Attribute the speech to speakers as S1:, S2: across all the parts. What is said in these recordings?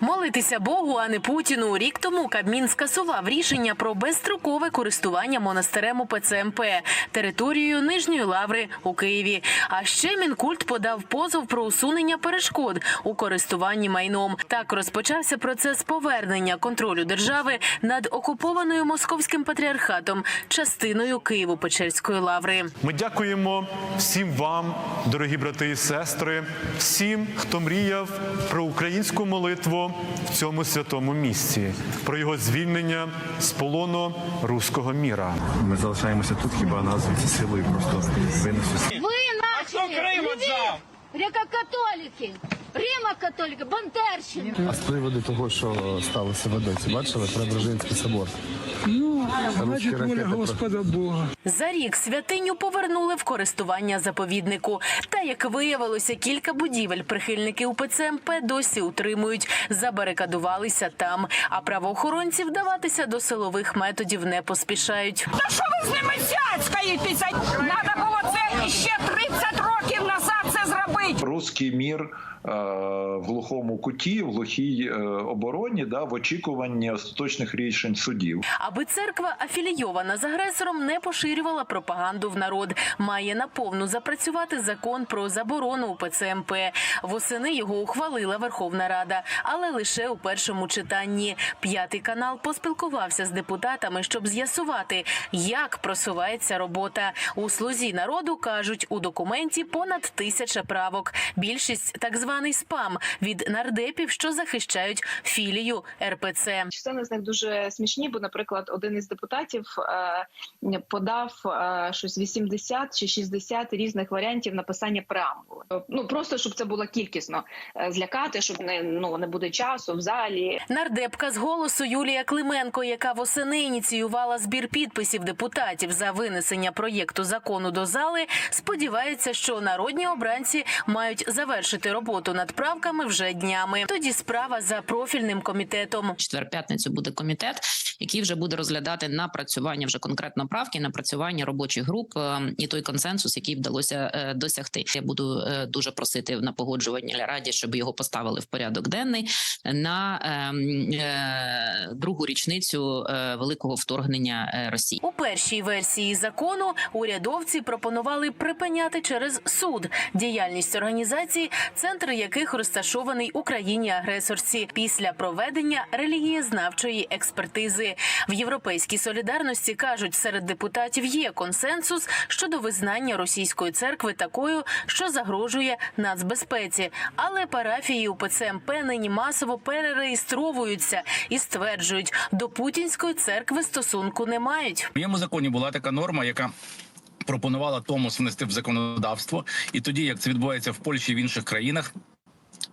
S1: Молитися Богу, а не Путіну. Рік тому Кабмін скасував рішення про безстрокове користування монастирем УПЦ МП територією Нижньої Лаври у Києві. А ще Мінкульт подав позов про усунення перешкод у користуванні майном. Так розпочався процес повернення контролю держави над окупованою московським патріархатом частиною Києво-Печерської лаври.
S2: Ми дякуємо всім вам, дорогі брати і сестри, всім, хто мріяв про українську молитву в цьому святому місці, про його звільнення з полону руського міра.
S3: Ми залишаємося тут, хіба нас звідси силою просто винесуть.
S4: Вы начали!
S5: Крым отдал?
S4: Греко-католики! Римо-католики! Бандерщина!
S6: А з приводу того, що сталося в Одесі, бачили Преображенський собор?
S7: Ну, значить, воля
S6: про-
S7: Господа Бога.
S1: За рік святиню повернули в користування заповіднику. Та як виявилося, кілька будівель прихильники УПЦ МП досі утримують, забарикадувалися там. А правоохоронці вдаватися до силових методів не поспішають.
S5: Та що ви з ними цяцькаєтеся? Надо було це ще 30 років назад це зробити.
S8: Руський мір е, в глухому куті, в глухій е, обороні, да, в очікуванні остаточних рішень судів.
S1: Аби церква афілійована з агресором не поширювала пропаганду в народ, має наповну запрацювати закон про заборону УПЦ МП. Восени його ухвалила Верховна Рада, але лише у першому читанні. П'ятий канал поспілкувався з депутатами, щоб з'ясувати, як просувається робота. У слузі народу кажуть, у документі понад тисяча правок. Більшість так званий спам від нардепів, що захищають філію РПЦ.
S9: Частина з них дуже смішні, бо, наприклад, один із депутатів е, подав е, щось 80 чи 60 різних варіантів написання преамбули. Ну просто щоб це було кількісно е, злякати, щоб не ну не буде часу в залі.
S1: Нардепка з голосу Юлія Клименко, яка восени ініціювала збір підписів депутатів за винесення проєкту закону до зали, сподівається, що народні обранці мають завершити роботу над правками вже днями. Тоді справа за профільним комітетом.
S10: четвер-п'ятницю буде комітет, який вже буде розглядати напрацювання вже конкретно правки, напрацювання робочих груп е, і той консенсус, який вдалося е, досягти. Я буду е, дуже просити на погоджувальній раді, щоб його поставили в порядок денний на ем, другу річницю великого вторгнення Росії.
S1: У першій версії закону урядовці пропонували припиняти через суд діяльність організацій, центр яких розташований Україні агресорці після проведення релігієзнавчої експертизи. В європейській солідарності кажуть, серед депутатів є консенсус щодо визнання російської церкви такою, що загрожує нацбезпеці. Але парафії УПЦ МП нині масово перереєстровуються і стверджують, до путінської церкви стосунку не мають.
S11: В моєму законі була така норма, яка. Пропонувала Томос внести в законодавство, і тоді, як це відбувається в Польщі і в інших країнах,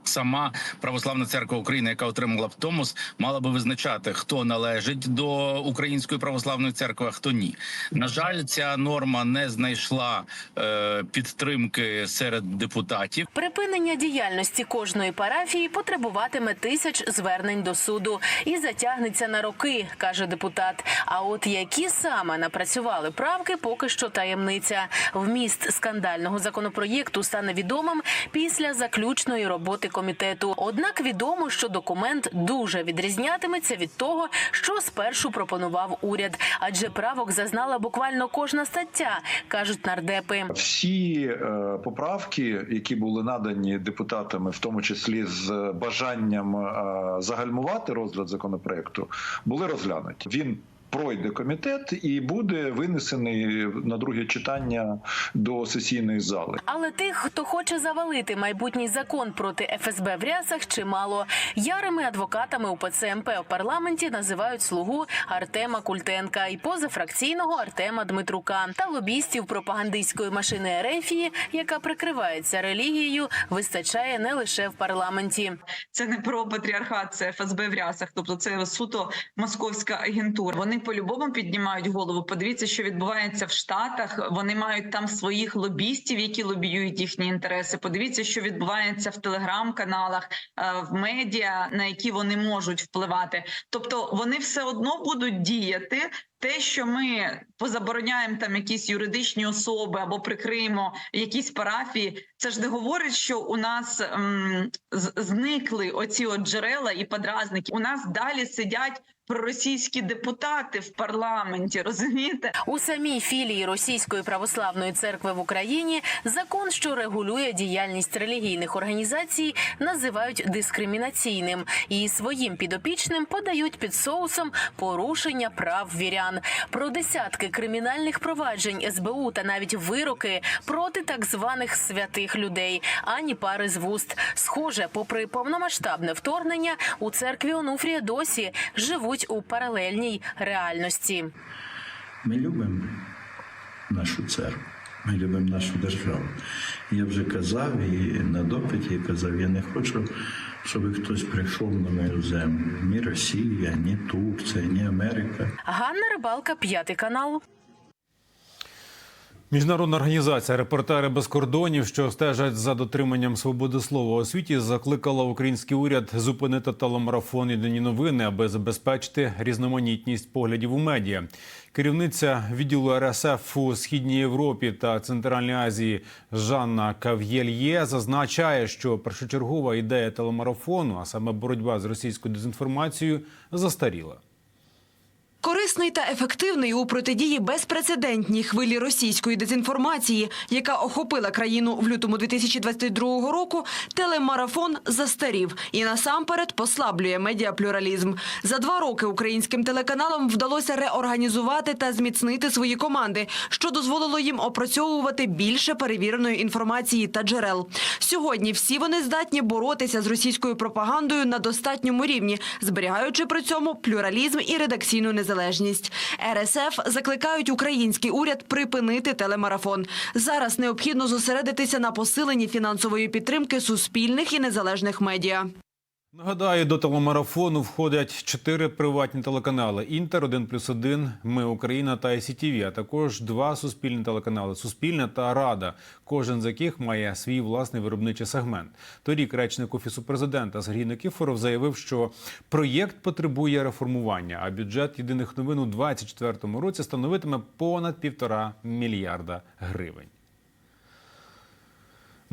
S11: сама православна церква України, яка отримала б Томос, мала би визначати, хто належить до української православної церкви, а хто ні. На жаль, ця норма не знайшла е, підтримки серед депутатів.
S1: Припинення діяльності кожної парафії потребуватиме тисяч звернень до суду і затягнеться на роки, каже депутат. А от які саме напрацювали правки, поки що таємниця. Вміст скандального законопроєкту стане відомим після заключної роботи комітету. Однак відомо, що документ дуже відрізнятиметься від того, що спершу пропонував уряд, адже правок зазнала буквально кожна стаття, кажуть нардепи.
S8: Всі е, поправки, які були надані депутатами, в тому числі з бажанням е, загальмувати розгляд законопроекту, були розглянуті. Він пройде комітет і буде винесений на друге читання до сесійної зали.
S1: Але тих, хто хоче завалити майбутній закон проти ФСБ в рясах, чимало. Ярими адвокатами УПЦ МП в парламенті називають слугу Артема Культенка і позафракційного Артема Дмитрука та лобістів пропагандистської машини Ерефії, яка прикривається релігією, вистачає не лише в парламенті.
S9: Це не про патріархат, це ФСБ в рясах. Тобто це суто московська агентура. Вони по-любому піднімають голову. Подивіться, що відбувається в Штатах. Вони мають там своїх лобістів, які лобіюють їхні інтереси. Подивіться, що відбувається в телеграм-каналах, е, в медіа, на які вони можуть впливати. Тобто вони все одно будуть діяти те, що ми позабороняємо там якісь юридичні особи або прикриємо якісь парафії, це ж не говорить, що у нас м, зникли оці от джерела і подразники. У нас далі сидять проросійські депутати в парламенті. Розумієте?
S1: У самій філії Російської православної церкви в Україні закон, що регулює діяльність релігійних організацій, називають дискримінаційним і своїм підопічним подають під соусом порушення прав вірян. Про десятки кримінальних проваджень СБУ та навіть вироки проти так званих святих людей ані пари з вуст. Схоже, попри повномасштабне вторгнення, у церкві Онуфрія досі живуть у паралельній реальності.
S7: Ми любимо нашу церкву, ми любимо нашу державу. Я вже казав і на допиті казав, я не хочу, щоб хтось прийшов на мою землю. Ні Росія, ні Турція, ні Америка.
S1: Ганна Рибалка, п'ятий канал.
S12: Міжнародна організація Репортери без кордонів, що стежать за дотриманням свободи слова у світі, закликала український уряд зупинити телемарафон «Єдині новини, аби забезпечити різноманітність поглядів у медіа. Керівниця відділу РСФ у східній Європі та Центральній Азії Жанна Кав'єльє зазначає, що першочергова ідея телемарафону, а саме боротьба з російською дезінформацією, застаріла.
S13: Корисний та ефективний у протидії безпрецедентній хвилі російської дезінформації, яка охопила країну в лютому 2022 року, телемарафон застарів і насамперед послаблює медіаплюралізм. За два роки українським телеканалам вдалося реорганізувати та зміцнити свої команди, що дозволило їм опрацьовувати більше перевіреної інформації та джерел. Сьогодні всі вони здатні боротися з російською пропагандою на достатньому рівні, зберігаючи при цьому плюралізм і редакційну незалежність. РСФ закликають український уряд припинити телемарафон. Зараз необхідно зосередитися на посиленні фінансової підтримки суспільних і незалежних медіа.
S12: Нагадаю, до телемарафону входять чотири приватні телеканали: Інтер, 1 плюс 1, Ми Україна та ICTV, а також два суспільні телеканали Суспільне та Рада. Кожен з яких має свій власний виробничий сегмент. Торік речник офісу президента Сергій Никифоров заявив, що проєкт потребує реформування, а бюджет єдиних новин у 2024 році становитиме понад півтора мільярда гривень.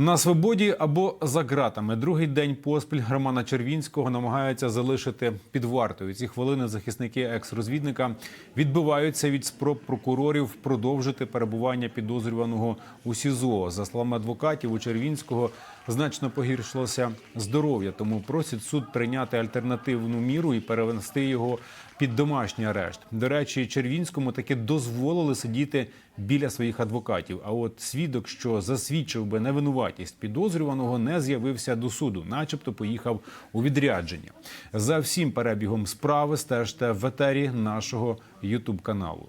S12: На свободі або за ґратами другий день поспіль Романа Червінського намагаються залишити під вартою. Ці хвилини захисники екс-розвідника відбиваються від спроб прокурорів продовжити перебування підозрюваного у СІЗО. За словами адвокатів, у Червінського значно погіршилося здоров'я, тому просять суд прийняти альтернативну міру і перевести його під домашній арешт. До речі, Червінському таки дозволили сидіти біля своїх адвокатів. А от свідок, що засвідчив би невинуватість підозрюваного, не з'явився до суду, начебто поїхав у відрядження. За всім перебігом справи стежте в етері нашого Ютуб каналу.